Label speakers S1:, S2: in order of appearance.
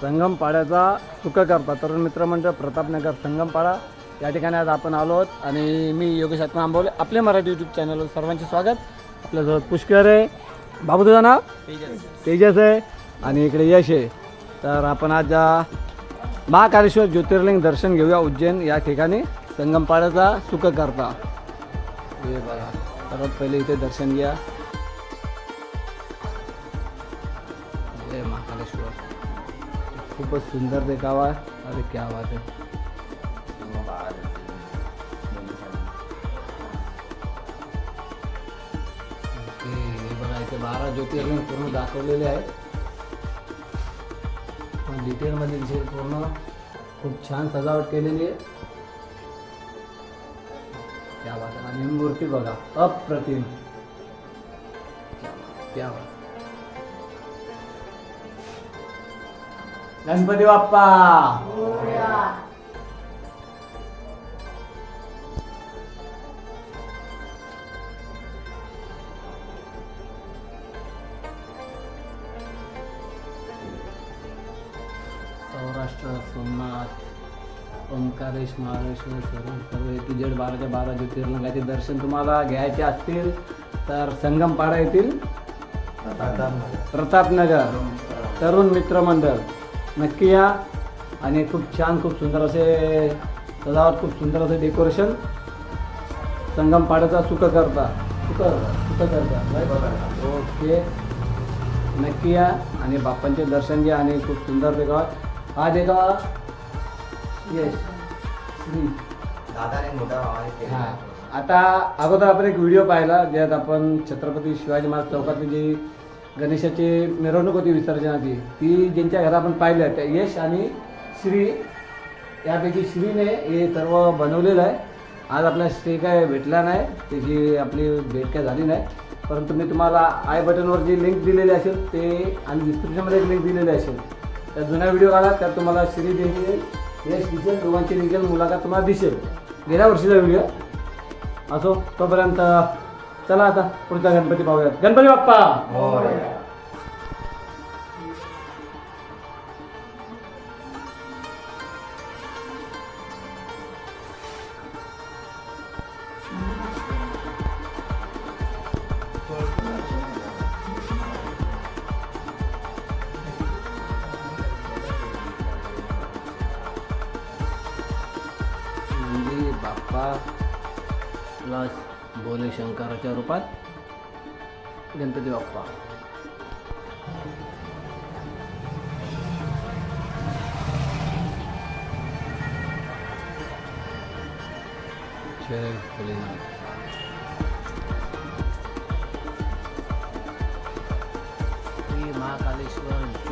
S1: संगमपाड्याचा सुखकर्ता तरुण मित्रमंडळ प्रतापनगर संगमपाडा या ठिकाणी आज आपण आलो आहोत आणि मी योगेश आत्मा आंबवले आपले मराठी यूट्यूब चॅनलवर सर्वांचे स्वागत. आपल्यासोबत पुष्कर आहे. बाबू तुझं नाव? तेजस आहे. आणि इकडे यश आहे. तर आपण आज महाकालेश्वर ज्योतिर्लिंग दर्शन घेऊया उज्जैन या ठिकाणी. संगमपाड्याचा सुखकर्ता हे बघा. सर्वात पहिले इथे दर्शन घ्या. जय महाकालेश्वर. खूपच सुंदर देखावा आहे अरे क्या बात है। हे बारा ज्योतिर्लिंग पूर्ण दाखवलेले आहेत पण डिटेलमध्ये दिसेल पूर्ण खूप छान सजावट केलेली आहे क्या बात आणि मूर्ती बघा अप्रतिम। क्या बात, गणपती बाप्पा. सौराष्ट्र सोमनाथ ओंकारेश महाराष्ट्र सर्व सर्व एक जेड बाराच्या बारा ज्योतिर्लिंगाचे दर्शन तुम्हाला घ्यायचे असतील तर संगमपाडा येथील प्रतापनगर तरुण मित्र मंडळ. नक्की या. आणि खूप छान खूप सुंदर असे सजावट खूप सुंदर असे डेकोरेशन. संगमपाड्याचा सुख करता. सुख सुख करता. ओके नक्की या. आणि बाप्पांचे दर्शन घ्या आणि खूप सुंदर देखावा. हा देखावा. येस
S2: दादाने मोठा
S1: हा. आता अगोदर आपण एक व्हिडिओ पाहिला ज्यात आपण छत्रपती शिवाजी महाराज चौकातली जी गणेशाची मिरवणूक होती विसर्जनाची. ती ज्यांच्या घरात आपण पाहिल्या त्या यश आणि श्री यापैकी श्रीने हे सर्व बनवलेलं आहे. आज आपल्याला स्टे काय भेटला नाही त्याची आपली भेट काय झाली नाही. परंतु मी तुम्हाला आय बटनवर जी लिंक दिलेली असेल ते आणि डिस्क्रिप्शनमध्ये एक लिंक दिलेली असेल. त्या जुन्या व्हिडिओ आला त्यात तुम्हाला श्री दिसेल यश दिसेल दोघांची डिटेल मुलाखत तुम्हाला दिसेल. गेल्या वर्षीचा व्हिडिओ असो तोपर्यंत चला आता पुढचा गणपती पाहूयात गणपती बाप्पा म्हणजे बाप्पा प्लस भोले शंकराच्या रूपात गणपती बाप्पा जय भोलेनाथ श्री महाकालेश्वर